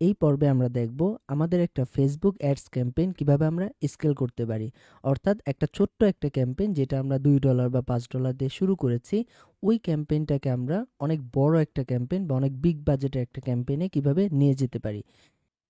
এই পর্বে আমরা দেখব আমাদের একটা ফেসবুক অ্যাডস ক্যাম্পেইন কীভাবে আমরা স্কেল করতে পারি। অর্থাৎ একটা ছোট্ট একটা ক্যাম্পেইন যেটা আমরা দুই ডলার বা পাঁচ ডলার দিয়ে শুরু করেছি। ওই ক্যাম্পেইনটাকে আমরা অনেক বড় একটা ক্যাম্পেইন বা অনেক বিগ বাজেটের একটা ক্যাম্পেইনে কীভাবে নিয়ে যেতে পারি।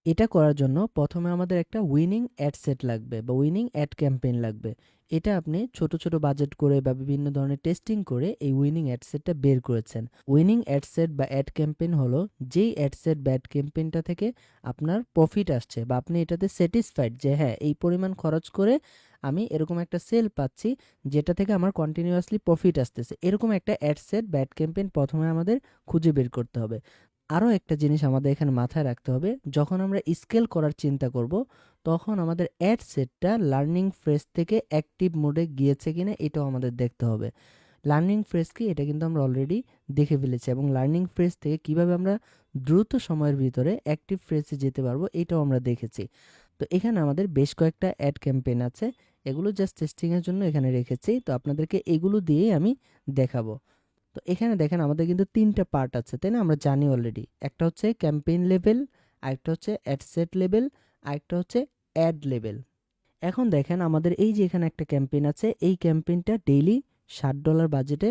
এটা করার জন্য প্রথমে আমাদের একটা উইনিং অ্যাড সেট লাগবে বা উইনিং অ্যাড ক্যাম্পেইন লাগবে। এটা আপনি ছোট ছোট বাজেট করে বা বিভিন্ন ধরনের টেস্টিং করে এই উইনিং অ্যাডসেটটা বের করেছেন। উইনিং অ্যাডসেট বা অ্যাড ক্যাম্পেইন হলো যেই অ্যাডসেট বা অ্যাড ক্যাম্পেইনটা থেকে আপনার প্রফিট আসছে বা আপনি এটাতে স্যাটিসফাইড যে হ্যাঁ এই পরিমাণ খরচ করে আমি এরকম একটা সেল পাচ্ছি যেটা থেকে আমার কন্টিনিউয়াসলি প্রফিট আসতেছে। এরকম একটা অ্যাডসেট বা অ্যাড ক্যাম্পেইন প্রথমে আমাদের খুঁজে বের করতে হবে। আরও একটা জিনিস আমাদের এখানে মাথায় রাখতে হবে, যখন আমরা স্কেল করার চিন্তা করব, তখন আমাদের অ্যাড সেটটা লার্নিং ফ্রেজ থেকে অ্যাক্টিভ মোডে গিয়েছে কিনা এটাও আমাদের দেখতে হবে। লার্নিং ফ্রেজ কি? এটা কিন্তু আমরা অলরেডি দেখে ফেলেছি এবং লার্নিং ফ্রেজ থেকে কীভাবে আমরা দ্রুত সময়ের ভিতরে অ্যাক্টিভ ফ্রেজে যেতে পারব এটাও আমরা দেখেছি। তো এখানে আমাদের বেশ কয়েকটা অ্যাড ক্যাম্পেইন আছে, এগুলো জাস্ট টেস্টিংয়ের জন্য এখানে রেখেছি, তো আপনাদেরকে এগুলো দিয়েই আমি দেখাবো। তো এখানে দেখেন আমাদের কিন্তু তিনটা পার্ট আছে, তাই না? আমরা জানি অলরেডি একটা হচ্ছে ক্যাম্পেইন লেভেল আরেকটা হচ্ছে অ্যাডসেট লেভেল আরেকটা হচ্ছে অ্যাড লেভেল এখন দেখেন আমাদের এই যে এখানে একটা ক্যাম্পেইন আছে, এই ক্যাম্পেইনটা ডেইলি ষাট ডলার বাজেটে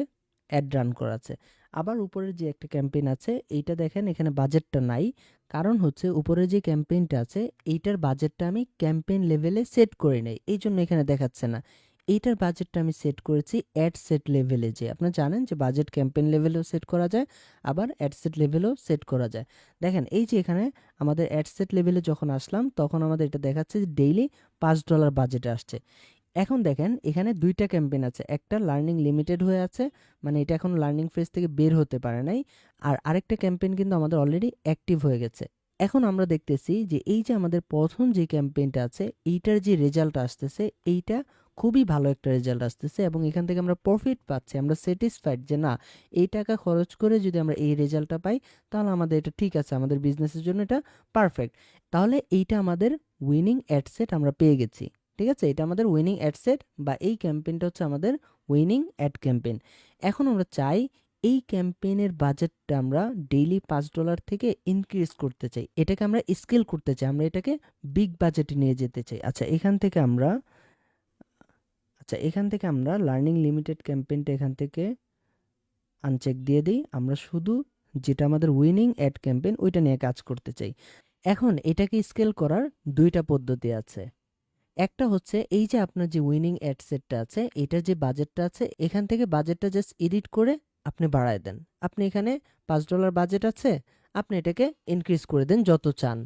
অ্যাড রান করা আছে। আবার উপরের যে একটা ক্যাম্পেইন আছে, এইটা দেখেন এখানে বাজেটটা নাই। কারণ হচ্ছে উপরের যে ক্যাম্পেইনটা আছে, এইটার বাজেটটা আমি ক্যাম্পেইন লেভেলে সেট করে নেই। এই জন্য এখানে দেখাচ্ছে না। এইটার বাজেটটা আমি সেট করেছি অ্যাড সেট লেভেলে যে আপনারা জানেন যে বাজেট ক্যাম্পেইন লেভেলেও সেট করা যায়, আবার অ্যাড সেট লেভেলেও সেট করা যায়। দেখেন, এই যে এখানে আমাদের অ্যাড সেট লেভেলে যখন আসলাম, তখন আমাদের এটা দেখাচ্ছে যে ডেইলি পাঁচ ডলার বাজেটে আসছে। এখন দেখেন, এখানে দুইটা ক্যাম্পেইন আছে। একটা লার্নিং লিমিটেড হয়ে আছে মানে এটা এখন লার্নিং ফেজ থেকে বের হতে পারে নাই। আর আরেকটা ক্যাম্পেইন কিন্তু আমাদের অলরেডি অ্যাক্টিভ হয়ে গেছে। এখন আমরা দেখতেছি যে এই যে আমাদের প্রথম যে ক্যাম্পেইনটা আছে, এইটার যে রেজাল্ট আসতেছে, এইটা খুবই ভালো একটা রেজাল্ট আসতেছে এবং এখান থেকে আমরা প্রফিট পাচ্ছি। আমরা স্যাটিসফাইড যে না, এই টাকা খরচ করে যদি আমরা এই রেজাল্টটা পাই, তাহলে আমাদের এটা ঠিক আছে, আমাদের বিজনেসের জন্য এটা পারফেক্ট তাহলে এইটা আমাদের উইনিং অ্যাডসেট আমরা পেয়ে গেছি, ঠিক আছে? এটা আমাদের উইনিং অ্যাডসেট বা এই ক্যাম্পেইনটা হচ্ছে আমাদের উইনিং অ্যাড ক্যাম্পেইন এখন আমরা চাই এই ক্যাম্পেইনের বাজেটটা আমরা ডেইলি পাঁচ ডলার থেকে ইনক্রিজ করতে চাই। এটাকে আমরা স্কেল করতে চাই, আমরা এটাকে বিগ বাজেটে নিয়ে যেতে চাই। আচ্ছা এখান থেকে আমরা আচ্ছা এখান থেকে আমরা লার্নিং লিমিটেড ক্যাম্পেইনটা এখান থেকে আনচেক দিয়ে দিই। আমরা শুধু যেটা আমাদের উইনিং অ্যাড ক্যাম্পেইন ওইটা নিয়ে কাজ করতে চাই। এখন এটাকে স্কেল করার দুইটা পদ্ধতি আছে। একটা হচ্ছে এই যে আপনার যে উইনিং অ্যাড সেটটা আছে এটার যে বাজেটটা আছে, এখান থেকে বাজেটটা জাস্ট এডিট করে আপনি বাড়ায় দেন। আপনি এখানে পাঁচ ডলার বাজেট আছে, আপনি এটাকে ইনক্রিজ করে দেন যত চান।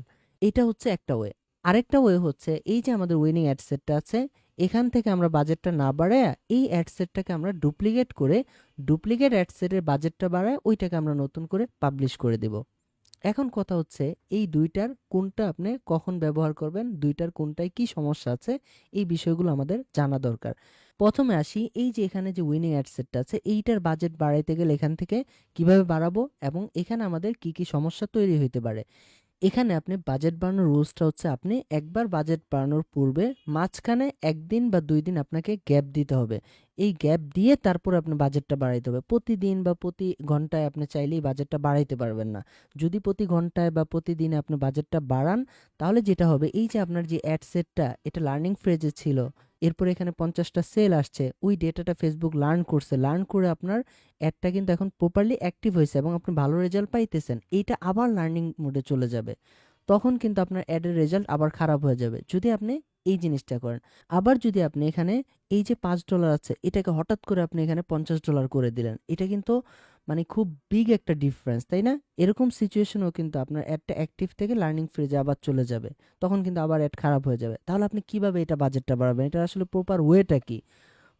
এটা হচ্ছে একটা ওয়ে আরেকটা ওয়ে হচ্ছে এই যে আমাদের উইনিং অ্যাড সেটটা আছে এখান থেকে আমরা বাজেটটা না বাড়ায় এই অ্যাড সেটটাকে আমরা ডুপ্লিকেট করে ডুপ্লিকেট অ্যাড সেটের বাজেটটা বাড়ায় ওইটাকে আমরা নতুন করে পাবলিশ করে দেব। এখন কথা হচ্ছে এই দুইটার কোনটা আপনি কখন ব্যবহার করবেন, দুইটার কোনটায় কি সমস্যা আছে, এই বিষয়গুলো আমাদের জানা দরকার। প্রথমে আসি এই যে এখানে যে উইনিং অ্যাডসেটটা আছে, এইটার বাজেট বাড়াইতে গেলে এখান থেকে কীভাবে বাড়াবো এবং এখানে আমাদের কি কি সমস্যা তৈরি হইতে পারে? এখানে আপনি বাজেট বাড়ানোর রুলসটা হচ্ছে আপনি একবার বাজেট বাড়ানোর পূর্বে মাঝখানে একদিন বা দুই দিন আপনাকে গ্যাপ দিতে হবে। এই গ্যাপ দিয়ে তারপর আপনি বাজেটটা বাড়াইতে হবে। প্রতিদিন বা প্রতি ঘন্টায় আপনি চাইলেই বাজেটটা বাড়াইতে পারবেন না। যদি প্রতি ঘন্টায় বা প্রতিদিনে আপনি বাজেটটা বাড়ান, তাহলে যেটা হবে, এই যে আপনার যে অ্যাড সেটটা এটা লার্নিং ফ্রেজে ছিল। এরপর এখানে পঞ্চাশটা সেল আসছে। ওই ডেটাটা ফেসবুক লার্ন করছে। লার্ন করে আপনার অ্যাডটা কিন্তু এখন প্রপারলি অ্যাক্টিভ হয়েছে এবং আপনি ভালো রেজাল্ট পাইতেছেন। এইটা আবার লার্নিং মোডে চলে যাবে। তখন কিন্তু আপনার অ্যাডের রেজাল্ট আবার খারাপ হয়ে যাবে। যদি আপনি এই জিনিসটা করেন। আবার যদি আপনি এখানে এই যে পাঁচ ডলার আছে, এটাকে হঠাৎ করে আপনি এখানে পঞ্চাশ ডলার করে দিলেন, এটা কিন্তু মানে খুব বিগ একটা ডিফারেন্স তাই না? এরকম সিচুয়েশনও কিন্তু আপনার অ্যাডটা অ্যাক্টিভ থেকে লার্নিং ফ্রিজে আবার চলে যাবে। তখন কিন্তু আবার অ্যাড খারাপ হয়ে যাবে। তাহলে আপনি কীভাবে এটা বাজেটটা বাড়াবেন? এটা আসলে প্রপার ওয়েটা কি?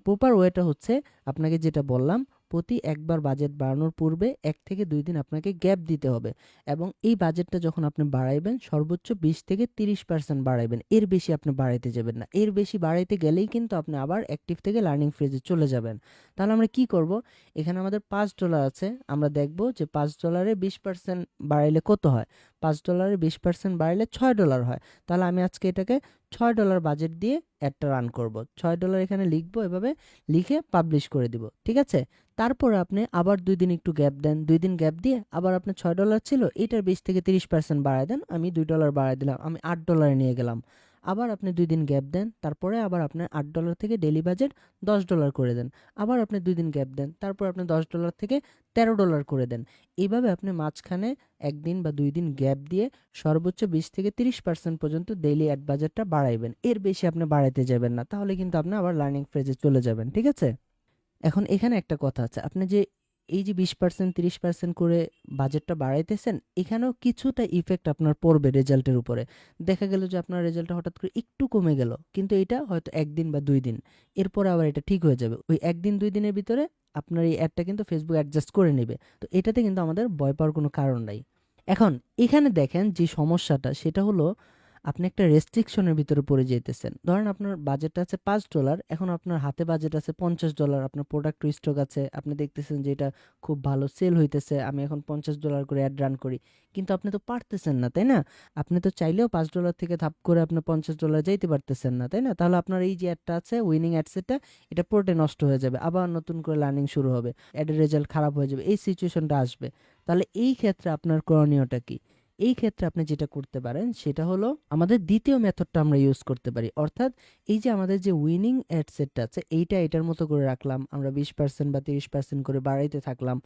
প্রপার ওয়েটা হচ্ছে, আপনাকে যেটা বললাম প্রতি একবার বাজেট বাড়ানোর পূর্বে এক থেকে দুই দিন আপনাকে গ্যাপ দিতে হবে এবং এই বাজেটটা যখন আপনি বাড়াইবেন, সর্বোচ্চ বিশ থেকে তিরিশ পার্সেন্ট বাড়াইবেন। এর বেশি আপনি বাড়াইতে যাবেন না। এর বেশি বাড়াইতে গেলেই কিন্তু আপনি আবার অ্যাক্টিভ থেকে লার্নিং ফ্রেজে চলে যাবেন। তাহলে আমরা কি করব? এখানে আমাদের পাঁচ ডলার আছে। আমরা দেখব যে পাঁচ ডলারে বিশ পার্সেন্ট বাড়াইলে কত হয়? পাঁচ ডলারে বিশ পার্সেন্ট বাড়াইলে ছয় ডলার হয়। তাহলে আমি আজকে এটাকে ছয় ডলার বাজেট দিয়ে অ্যাডটা রান করব। ছয় ডলার এখানে লিখব, এভাবে লিখে পাবলিশ করে দিব, ঠিক আছে? তারপর আপনি আবার দুই দিন একটু গ্যাপ দেন, দুই দিন গ্যাপ দিয়ে আবার আপনার ছয় ডলার ছিল, এটার বিশ থেকে তিরিশ পার্সেন্ট বাড়ায় দেন, আমি দুই ডলার বাড়ায় দিলাম, আমি আট ডলারে নিয়ে গেলাম। আবার আপনি দুই দিন গ্যাপ দেন, তারপরে আবার আপনার আট ডলার থেকে ডেলি বাজেট দশ ডলার করে দেন। আবার আপনি দুই দিন গ্যাপ দেন, তারপর আপনি দশ ডলার থেকে তেরো ডলার করে দেন। এইভাবে আপনি মাঝখানে একদিন বা দুই দিন গ্যাপ দিয়ে সর্বোচ্চ বিশ থেকে তিরিশ পার্সেন্ট পর্যন্ত ডেইলি অ্যাড বাজেটটা বাড়াইবেন। এর বেশি আপনি বাড়াইতে যাবেন না, তাহলে কিন্তু আপনি আবার লার্নিং ফ্রেজে চলে যাবেন, ঠিক আছে? এখন এখানে একটা কথা আছে, আপনি যে এই যে বিশ পার্সেন্ট তিরিশ পার্সেন্ট করে বাজেটটা বাড়াইতেছেন, এখানেও কিছুটা ইফেক্ট আপনার পড়বে রেজাল্টের উপরে। দেখা গেল যে আপনার রেজাল্টটা হঠাৎ করে একটু কমে গেল, কিন্তু এটা হয়তো একদিন বা দুই দিন। এরপরে আবার এটা ঠিক হয়ে যাবে। ওই একদিন, দুই দিনের ভিতরে আপনার এই অ্যাডটা কিন্তু ফেসবুক অ্যাডজাস্ট করে নেবে। তো এটাতে কিন্তু আমাদের ভয় পাওয়ার কোনো কারণ নাই। এখন, এখানে দেখেন যে সমস্যাটা, সেটা হলো আপনি একটা রেস্ট্রিকশনের ভিতরে পড়ে যেতেছেন ধরেন আপনার বাজেট আছে পাঁচ ডলার এখন আপনার হাতে বাজেট আছে পঞ্চাশ ডলার আপনার প্রোডাক্ট স্টক আছে, আপনি দেখতেছেন যে এটা খুব ভালো সেল হইতেছে, আমি এখন পঞ্চাশ ডলার করে অ্যাড রান করি। কিন্তু আপনি তো পারতেছেন না, তাই না? আপনি তো চাইলেও পাঁচ ডলার থেকে ধাপ করে আপনি পঞ্চাশ ডলার যাইতে পারতেছেন না, তাই না? তাহলে আপনার এই যে অ্যাডটা আছে উইনিং অ্যাডসেটটা এটা পুরোটাই নষ্ট হয়ে যাবে, আবার নতুন করে লার্নিং শুরু হবে অ্যাডের রেজাল্ট খারাপ হয়ে যাবে, এই সিচুয়েশনটা আসবে। তাহলে এই ক্ষেত্রে আপনার করণীয়টা কি? এই ক্ষেত্রে আপনি যেটা করতে পারেন, সেটা হলো আমাদের দ্বিতীয় মেথডটা আমরা ইউজ করতে পারি। অর্থাৎ এই যে আমাদের যে উইনিং অ্যাডসেটটা আছে, এইটা এটার মতো করে রাখলাম। আমরা বিশ পার্সেন্ট বা তিরিশ পার্সেন্ট করে বাড়াইতে থাকলাম।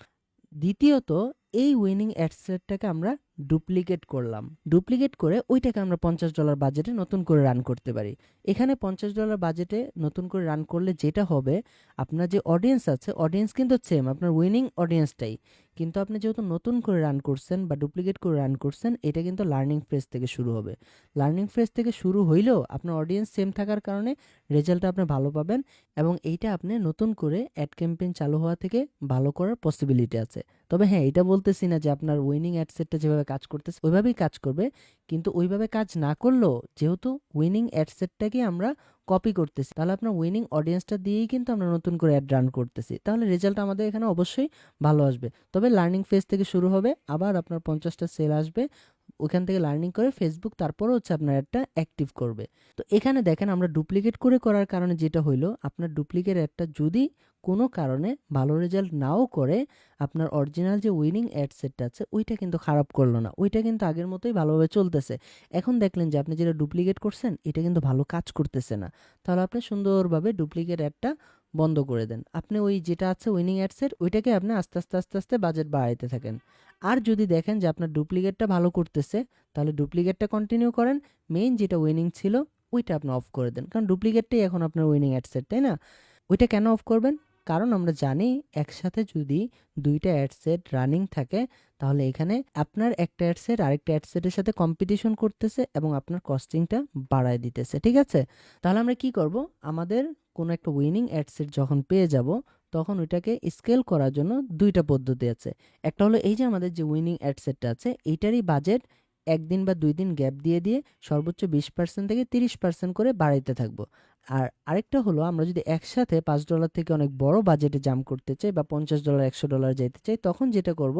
দ্বিতীয়ত এই উইনিং অ্যাডসেটটাকে আমরা ডুপ্লিকেট করলাম। ডুপ্লিকেট করে ওইটাকে আমরা পঞ্চাশ ডলার বাজেটে নতুন করে রান করতে পারি। এখানে পঞ্চাশ ডলার বাজেটে নতুন করে রান করলে যেটা হবে, আপনার যে অডিয়েন্স আছে অডিয়েন্স কিন্তু সেম আপনার উইনিং অডিয়েন্সটাই কিন্তু আপনি যেহেতু নতুন করে রান করছেন বা ডুপ্লিকেট করে রান করছেন, এটা কিন্তু লার্নিং ফেজ থেকে শুরু হবে। লার্নিং ফেজ থেকে শুরু হইলেও আপনার অডিয়েন্স সেম থাকার কারণে রেজাল্টটা আপনি ভালো পাবেন এবং এইটা আপনি নতুন করে অ্যাড ক্যাম্পেইন চালু হওয়া থেকে ভালো করার পসিবিলিটি আছে। তবে হ্যাঁ এটা বলতেছি না যে আপনার উইনিং অ্যাডসেটটা যেভাবে কাজ করতেছে, ওইভাবেই কাজ করবে। কিন্তু ওইভাবে কাজ না করলেও যেহেতু উইনিং অ্যাডসেটটাকে আমরা কপি করতেছি, তাহলে আপনার উইনিং অডিয়েন্সটা দিয়েই কিন্তু আমরা নতুন করে অ্যাড রান করতেছি। তাহলে রেজাল্ট আমাদের এখানে অবশ্যই ভালো আসবে। তবে লার্নিং ফেজ থেকে শুরু হবে, আবার আপনার পঞ্চাশটা সেল আসবে। ওখান থেকে লার্নিং করে ফেসবুক তারপরে হচ্ছে আপনার অ্যাডটা অ্যাক্টিভ করবে। তো এখানে দেখেন আমরা ডুপ্লিকেট করে করার কারণে যেটা হইল, আপনার ডুপ্লিকেট অ্যাডটা যদি কোনো কারণে ভালো রেজাল্ট নাও করে, আপনার অরিজিনাল যে উইনিং অ্যাড সেটটা আছে, ওইটা কিন্তু খারাপ করল না। ওইটা কিন্তু আগের মতোই ভালোভাবে চলতেছে। এখন দেখলেন যে আপনি যেটা ডুপ্লিকেট করছেন, এটা কিন্তু ভালো কাজ করতেছে না। তাহলে আপনি সুন্দরভাবে ডুপ্লিকেট অ্যাডটা বন্ধ করে দেন। আপনি ওই যেটা আছে উইনিং অ্যাডসের ওইটাকে আপনি আস্তে আস্তে আস্তে আস্তে বাজেট বাড়াইতে থাকেন। আর যদি দেখেন যে আপনার ডুপ্লিকেটটা ভালো করতেছে, তাহলে ডুপ্লিকেটটা কন্টিনিউ করেন। মেইন যেটা উইনিং ছিল, ওইটা আপনি অফ করে দেন। কারণ ডুপ্লিকেটটাই এখন আপনার উইনিং অ্যাডসের তাই না? ওইটা কেন অফ করবেন? কারণ আমরা জানি একসাথে যদি দুইটা অ্যাডসেট রানিং থাকে, তাহলে এখানে আপনার একটা অ্যাডসেট আরেকটা অ্যাডসেটের সাথে কম্পিটিশন করতেছে এবং আপনার কস্টিংটা বাড়ায় দিতেছে, ঠিক আছে? তাহলে আমরা কি করব? আমাদের কোনো একটা উইনিং অ্যাডসেট যখন পেয়ে যাব, তখন ওইটাকে স্কেল করার জন্য দুইটা পদ্ধতি আছে। একটা হলো এই যে আমাদের যে উইনিং অ্যাডসেটটা আছে এইটারই বাজেট একদিন বা দুই দিন গ্যাপ দিয়ে দিয়ে সর্বোচ্চ বিশ পার্সেন্ট থেকে তিরিশ পার্সেন্ট করে বাড়াইতে থাকব। আর আরেকটা হলো, আমরা যদি একসাথে পাঁচ ডলার থেকে অনেক বড় বাজেটে জাম করতে চাই বা পঞ্চাশ ডলার একশো ডলার যেতে চাই, তখন যেটা করব,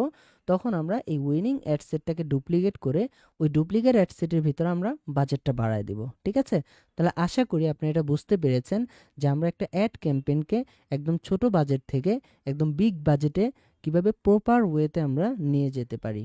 তখন আমরা এই উইনিং অ্যাডসেটটাকে ডুপ্লিকেট করে ওই ডুপ্লিকেট অ্যাডসেটের ভিতরে আমরা বাজেটটা বাড়ায় দিব। ঠিক আছে? তাহলে আশা করি আপনি এটা বুঝতে পেরেছেন যে আমরা একটা অ্যাড ক্যাম্পেইনকে একদম ছোট বাজেট থেকে, একদম বিগ বাজেটে কীভাবে প্রপার ওয়েতে আমরা নিয়ে যেতে পারি।